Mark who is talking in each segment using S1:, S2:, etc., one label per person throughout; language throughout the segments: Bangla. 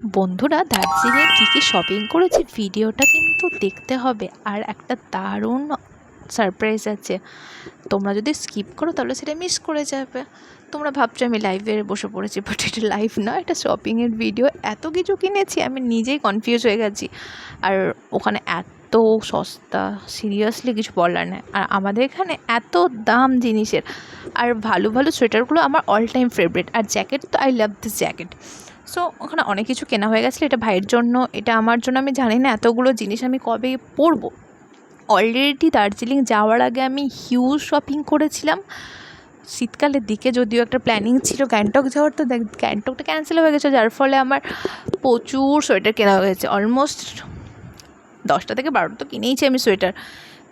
S1: বন্ধুরা দার্জিলিংয়ে কী কী শপিং করেছি? ভিডিওটা কিন্তু দেখতে হবে। আর একটা দারুণ সারপ্রাইজ আছে। তোমরা যদি স্কিপ করো, তাহলে সেটা মিস করে যাবে। তোমরা ভাবছ, আমি লাইভে বসে পড়েছি বাট এটা লাইভ না, এটা শপিংয়ের ভিডিও এত কিছু কিনেছি, আমি নিজেই কনফিউজ হয়ে গেছি। আর ওখানে এত সস্তা সিরিয়াসলি কিছু বলার নেই। আর আমাদের এখানে এত দাম জিনিসের। আর ভালো ভালো সোয়েটারগুলো আমার অল টাইম ফেভারিট আর জ্যাকেট তো I love this jacket so ওখানে অনেক কিছু কেনা হয়ে গেছিল। এটা ভাইয়ের জন্য, এটা আমার জন্য, আমি জানি না এতগুলো জিনিস আমি কবে পরবো। অলরেডি দার্জিলিং যাওয়ার আগে আমি হিউজ শপিং করেছিলাম। শীতকালের দিকে যদিও একটা প্ল্যানিং ছিল গ্যাংটক যাওয়ার, তো দেখ, গ্যাংটকটা ক্যান্সেল হয়ে গেছে। যার ফলে আমার প্রচুর সোয়েটার কেনা হয়ে হয়েছে। অলমোস্ট দশটা থেকে বারোটা তো কিনেইছি আমি সোয়েটার।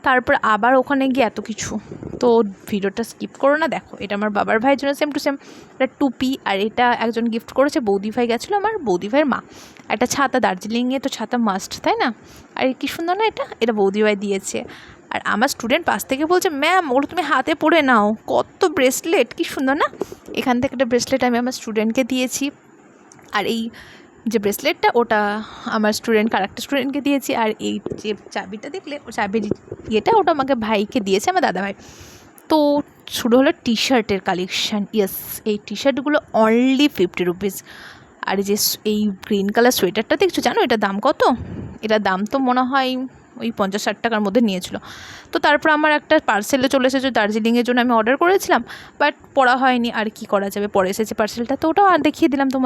S1: তারপর আবার ওখানে গিয়ে এত কিছু। তো ভিডিওটা স্কিপ করো না, দেখো, এটা আমার বাবার ভাইয়ের জন্য সেম টু সেম একটা টুপি, আর এটা একজন গিফট করেছে, বৌদি ভাই গেছিল আমার, বৌদি ভাইয়ের মা। একটা ছাতা, দার্জিলিংয়ে তো ছাতা মাস্ট তাই না? আর কী সুন্দর না এটা? এটা বৌদি ভাই দিয়েছে। আর আমার স্টুডেন্ট পাশ থেকে বলছে ম্যাম ওগুলো তুমি হাতে পরে নাও। কত ব্রেসলেট কি সুন্দর না? এখান থেকে একটা ব্রেসলেট আমি আমার স্টুডেন্টকে দিয়েছি। আর এই যে ব্রেসলেটটা ওটা আমার স্টুডেন্ট আরেকটা স্টুডেন্টকে দিয়েছি, আর এই যে চাবিটা দেখলে, ও চাবির ইয়েটা, ওটা আমাকে ভাইকে দিয়েছে, আমার দাদা ভাই তো শুরু হলো টি শার্টের কালেকশান ইয়েস এই টি শার্টগুলো অনলি ফিফটি রুপিস আর যে এই গ্রিন কালার সোয়েটারটা দেখছ, জানো এটার দাম কত? এটার দাম তো মনে হয় ওই পঞ্চাশ ষাট টাকার মধ্যে নিয়েছিল। তো তারপর আমার একটা পার্সেলে চলে এসেছে, দার্জিলিংয়ের জন্য আমি অর্ডার করেছিলাম বাট পড়া হয়নি, আর কি করা যাবে? পরে এসেছে পার্সেলটা তো ওটাও আর দেখিয়ে দিলাম তোমার